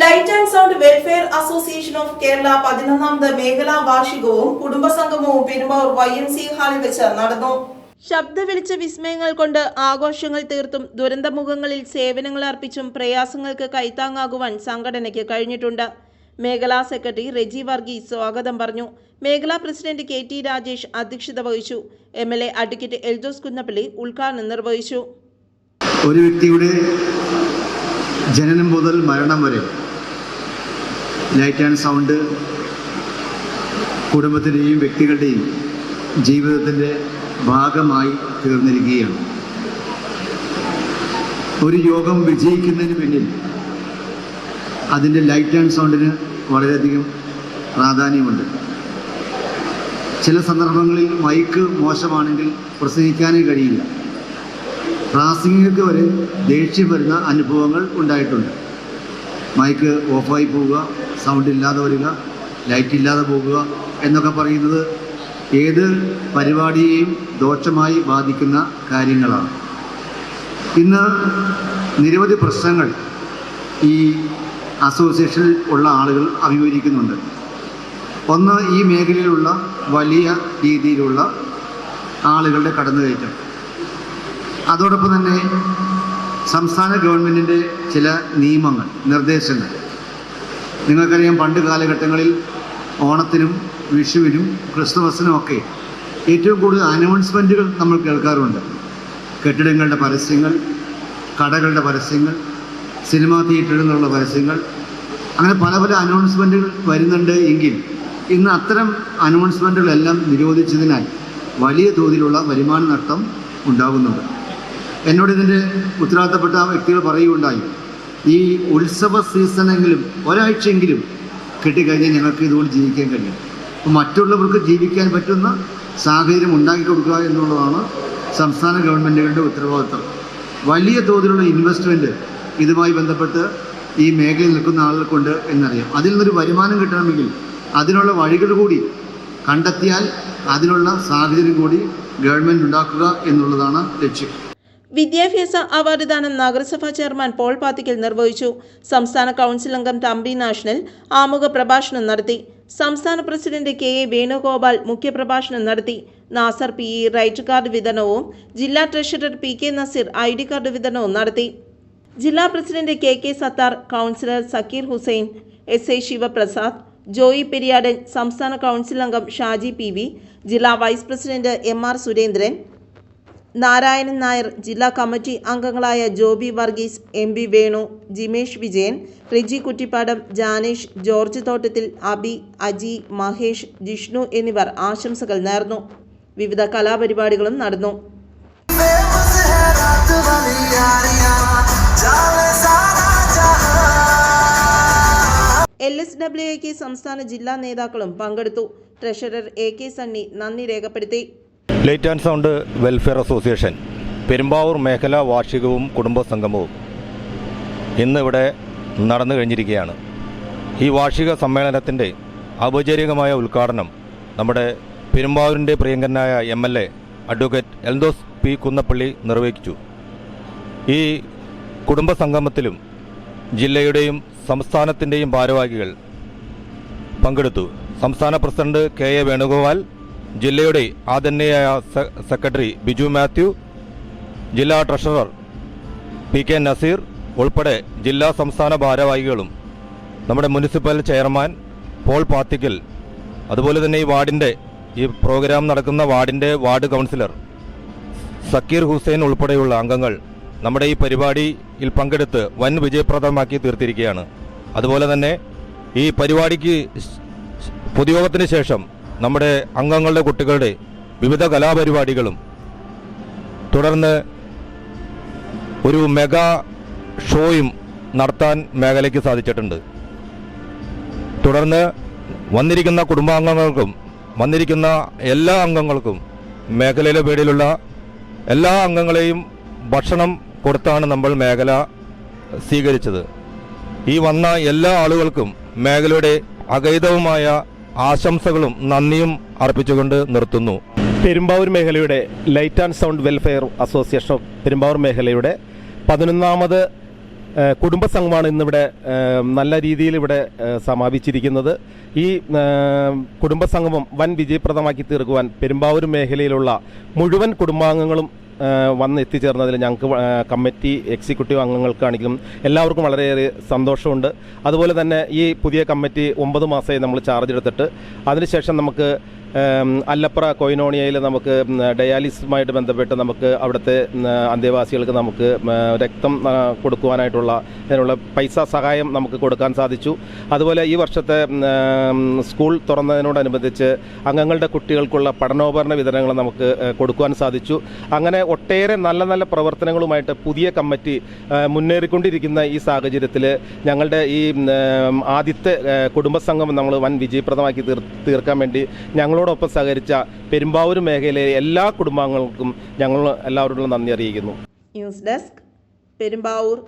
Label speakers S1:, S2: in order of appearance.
S1: Light and sound welfare association of Kerala പതിനൊന്നാമത് മേഖലാ വാർഷികവും കുടുംബസംഗമവും പെരുമ്പാവൂർ വൈ എം സി ഹാളിൽ വെച്ച് നടന്നു. ശബ്ദ വിളിച്ച വിസ്മയങ്ങൾ കൊണ്ട് ആഘോഷങ്ങൾ തീർത്തും ദുരന്തമുഖങ്ങളിൽ സേവനങ്ങൾ അർപ്പിച്ചും പ്രയാസങ്ങൾക്ക് കൈത്താങ്ങാകുവാൻ സംഘടനയ്ക്ക് കഴിഞ്ഞിട്ടുണ്ട്. മേഖലാ സെക്രട്ടറി റെജി വർഗീസ് സ്വാഗതം പറഞ്ഞു. മേഖലാ പ്രസിഡന്റ് കെ ടി രാജേഷ് അധ്യക്ഷത വഹിച്ചു. M L A advocate Eldhose Kunnappilly ഉദ്ഘാടനം നിർവഹിച്ചു.
S2: ഒരു വ്യക്തിയുടെ ജനനം മുതൽ മരണം വരെ ലൈറ്റ് ആൻഡ് സൗണ്ട്. കുടുംബത്തിന്റെയും വ്യക്തികളുടെയും ജീവിതത്തിന്റെ ഭാഗമായി തീർന്നിരിക്കുകയാണ്. ഒരു യോഗം വിജയിക്കുന്നതിന് പിന്നിൽ അതിന്റെ ലൈറ്റ് ആൻഡ് സൗണ്ടിന് വളരെയധികം പ്രാധാന്യമുണ്ട്. ചില സന്ദർഭങ്ങളിൽ മൈക്ക് മോശമാണെങ്കിൽ പ്രസംഗിക്കാനേ കഴിയില്ല. പ്രാസംഗികർക്ക് വരെ ദേഷ്യം വരുന്ന അനുഭവങ്ങൾ ഉണ്ടായിട്ടുണ്ട്. മൈക്ക് ഓഫായി പോവുക സൗണ്ട് ഇല്ലാതെ വരിക ലൈറ്റ് ഇല്ലാതെ പോകുക എന്നൊക്കെ പറയുന്നത് ഏത് പരിപാടിയെയും ദോഷമായി ബാധിക്കുന്ന കാര്യങ്ങളാണ്. ഇന്ന് നിരവധി പ്രശ്നങ്ങൾ ഈ അസോസിയേഷനിൽ ഉള്ള ആളുകൾ അഭിമുഖീകരിക്കുന്നുണ്ട്. ഒന്ന് ഈ മേഖലയിലുള്ള വലിയ രീതിയിലുള്ള ആളുകളുടെ കടന്നുകയറ്റം. അതോടൊപ്പം തന്നെ സംസ്ഥാന ഗവൺമെന്റിന്റെ ചില നിയമങ്ങൾ നിർദ്ദേശങ്ങൾ. നിങ്ങൾക്കറിയാം പണ്ട് കാലഘട്ടങ്ങളിൽ ഓണത്തിനും വിഷുവിനും ക്രിസ്തുമസിനും ഒക്കെ ഏറ്റവും കൂടുതൽ അനൗൺസ്മെന്റുകൾ നമ്മൾ കേൾക്കാറുണ്ട്. കെട്ടിടങ്ങളുടെ പരസ്യങ്ങൾ കടകളുടെ പരസ്യങ്ങൾ സിനിമാ തിയേറ്ററിൽ നിന്നുള്ള പരസ്യങ്ങൾ. അങ്ങനെ പല പല അനൗൺസ്മെന്റുകൾ വരുന്നുണ്ട് എങ്കിൽ ഇന്ന് അത്തരം അനൗൺസ്മെന്റുകളെല്ലാം നിരോധിച്ചതിനാൽ വലിയ തോതിലുള്ള വരുമാന നഷ്ടം ഉണ്ടാകുന്നുണ്ട്. എന്നോട് ഇതിന്റെ ഉത്തരവാദിത്തപ്പെട്ട വ്യക്തികൾ പറയുകയുണ്ടായി. ഈ ഉത്സവ സീസണെങ്കിലും ഒരാഴ്ചയെങ്കിലും കിട്ടിക്കഴിഞ്ഞാൽ ഞങ്ങൾക്ക് ഇതുകൊണ്ട് ജീവിക്കാൻ കഴിയും. മറ്റുള്ളവർക്ക് ജീവിക്കാൻ പറ്റുന്ന സാഹചര്യം ഉണ്ടാക്കി കൊടുക്കുക എന്നുള്ളതാണ് സംസ്ഥാന ഗവൺമെന്റുകളുടെ ഉത്തരവാദിത്തം. വലിയ തോതിലുള്ള ഇൻവെസ്റ്റ്മെന്റ് ഇതുമായി ബന്ധപ്പെട്ട് ഈ മേഖലയിൽ നിൽക്കുന്ന ആളുകൾക്കുണ്ട് എന്നറിയാം. അതിൽ നിന്നൊരു വരുമാനം കിട്ടണമെങ്കിൽ അതിനുള്ള വഴികൾ കൂടി കണ്ടെത്തിയാൽ അതിനുള്ള സാഹചര്യം കൂടി ഗവൺമെന്റ് ഉണ്ടാക്കുക എന്നുള്ളതാണ് ലക്ഷ്യം.
S1: വിദ്യാഭ്യാസ അവാർഡ് ദാനം നഗരസഭാ ചെയർമാൻ പോൾ പാത്തിക്കൽ നിർവഹിച്ചു. സംസ്ഥാന കൗൺസിൽ അംഗം തമ്പി നാഷണൽ ആമുഖ പ്രഭാഷണം നടത്തി. സംസ്ഥാന പ്രസിഡന്റ് കെ എ വേണുഗോപാൽ മുഖ്യപ്രഭാഷണം നടത്തി. Nasar P E right card വിതരണവും ജില്ലാ treasurer P K Naseer I D card വിതരണവും നടത്തി. ജില്ലാ president K K Sathar councillor Zakir Hussain S A Sivaprasad Joy Periyadan സംസ്ഥാന കൗൺസിൽ അംഗം ഷാജി പി വി ജില്ലാ vice president M R Surendran Narayanan Nair ജില്ലാ committee അംഗങ്ങളായ ജോബി വർഗീസ് എം ബി വേണു ജിമേഷ് വിജയൻ റിജി കുറ്റിപ്പാടം ജാനേഷ് ജോർജ് തോട്ടത്തിൽ അബി അജി മഹേഷ് ജിഷ്ണു എന്നിവർ ആശംസകൾ നേർന്നു. വിവിധ കലാപരിപാടികളും നടന്നു. L S W A K സംസ്ഥാന ജില്ലാ നേതാക്കളും പങ്കെടുത്തു. ട്രഷറർ എ കെ സണ്ണി നന്ദി രേഖപ്പെടുത്തി.
S3: Light and sound welfare association Perumbavoor മേഖലാ വാർഷികവും കുടുംബ സംഗമവും ഇന്നിവിടെ നടന്നു കഴിഞ്ഞിരിക്കുകയാണ്. ഈ വാർഷിക സമ്മേളനത്തിന്റെ ഔപചാരികമായ ഉദ്ഘാടനം നമ്മുടെ പെരുമ്പാവൂരിന്റെ പ്രിയങ്കരനായ M L A advocate Eldhose P Kunnappilly നിർവഹിച്ചു. ഈ കുടുംബ സംഗമത്തിലും ജില്ലയുടെയും സംസ്ഥാനത്തിന്റെയും ഭാരവാഹികൾ പങ്കെടുത്തു. സംസ്ഥാന പ്രസിഡന്റ് കെ എ വേണുഗോപാൽ ജില്ലയുടെ ആദരണീയായ സെക്രട്ടറി ബിജു മാത്യു ജില്ലാ ട്രഷറർ പി കെ നസീർ ഉൾപ്പെടെ ജില്ലാ സംസ്ഥാന ഭാരവാഹികളും നമ്മുടെ മുനിസിപ്പൽ ചെയർമാൻ പോൾ പാത്തിക്കൽ അതുപോലെ തന്നെ ഈ വാർഡിന്റെ ഈ പ്രോഗ്രാം നടക്കുന്ന വാർഡിന്റെ വാർഡ് കൗൺസിലർ സക്കീർ ഹുസൈൻ ഉൾപ്പെടെയുള്ള അംഗങ്ങൾ നമ്മുടെ ഈ പരിപാടിയിൽ പങ്കെടുത്ത് വൻ വിജയപ്രദമാക്കി തീർത്തിരിക്കുകയാണ്. അതുപോലെ തന്നെ ഈ പരിപാടിക്ക് പൊതുയോഗത്തിന് ശേഷം നമ്മുടെ അംഗങ്ങളുടെ കുട്ടികളുടെ വിവിധ കലാപരിപാടികളും തുടർന്ന് ഒരു മെഗാ ഷോയും നടത്താൻ മേഖലയ്ക്ക് സാധിച്ചിട്ടുണ്ട്. തുടർന്ന് വന്നിരിക്കുന്ന കുടുംബാംഗങ്ങൾക്കും വന്നിരിക്കുന്ന എല്ലാ അംഗങ്ങൾക്കും മേഖലയിലെ പേരിലുള്ള എല്ലാ അംഗങ്ങളെയും ഭക്ഷണം കൊടുത്താണ് നമ്മൾ മേഖല സ്വീകരിച്ചത്. ഈ വന്ന എല്ലാ ആളുകൾക്കും മേഖലയുടെ അഗൈതവുമായ ആശംസകളും നന്ദിയും അർപ്പിച്ചുകൊണ്ട് നിർത്തുന്നു.
S4: പെരുമ്പാവൂർ മേഖലയുടെ light and sound welfare association of Perumbavoor മേഖലയുടെ പതിനൊന്നാമത് കുടുംബ കുടുംബസംഘമാണ് ഇന്നിവിടെ നല്ല രീതിയിൽ ഇവിടെ സമാപിച്ചിരിക്കുന്നത്. ഈ കുടുംബ കുടുംബസംഗമം വൻ വിജയപ്രദമാക്കി തീർക്കുവാൻ പെരുമ്പാവൂർ മേഖലയിലുള്ള മുഴുവൻ കുടുംബാംഗങ്ങളും വന്ന് എത്തിച്ചേർന്നതിൽ ഞങ്ങൾക്ക് കമ്മിറ്റി എക്സിക്യൂട്ടീവ് അംഗങ്ങൾക്കാണെങ്കിലും എല്ലാവർക്കും വളരെയേറെ സന്തോഷമുണ്ട്. അതുപോലെ തന്നെ ഈ പുതിയ കമ്മിറ്റി ഒമ്പത് മാസമായി നമ്മൾ ചാർജ് എടുത്തിട്ട് അതിനുശേഷം നമുക്ക് അല്ലപ്ര കൊയിനോണിയയിൽ നമുക്ക് ഡയാലിസിസുമായിട്ട് ബന്ധപ്പെട്ട് നമുക്ക് അവിടുത്തെ അന്തേവാസികൾക്ക് നമുക്ക് രക്തം കൊടുക്കുവാനായിട്ടുള്ള അതിനുള്ള പൈസ സഹായം നമുക്ക് കൊടുക്കാൻ സാധിച്ചു. അതുപോലെ ഈ വർഷത്തെ സ്കൂൾ തുറന്നതിനോടനുബന്ധിച്ച് അംഗങ്ങളുടെ കുട്ടികൾക്കുള്ള പഠനോപകരണ വിതരണങ്ങൾ നമുക്ക് കൊടുക്കുവാൻ സാധിച്ചു. അങ്ങനെ ഒട്ടേറെ നല്ല നല്ല പ്രവർത്തനങ്ങളുമായിട്ട് പുതിയ കമ്മിറ്റി മുന്നേറിക്കൊണ്ടിരിക്കുന്ന ഈ സാഹചര്യത്തിൽ ഞങ്ങളുടെ ഈ ആദ്യത്തെ കുടുംബസംഘം നമ്മൾ വൻ വിജയപ്രദമാക്കി തീർ തീർക്കാൻ വേണ്ടി ഞങ്ങളോടൊപ്പം സഹകരിച്ച പെരുമ്പാവൂർ മേഖലയിലെ എല്ലാ കുടുംബാംഗങ്ങൾക്കും ഞങ്ങൾ എല്ലാവരോടും നന്ദി അറിയിക്കുന്നു.
S1: News desk Perumbavoor.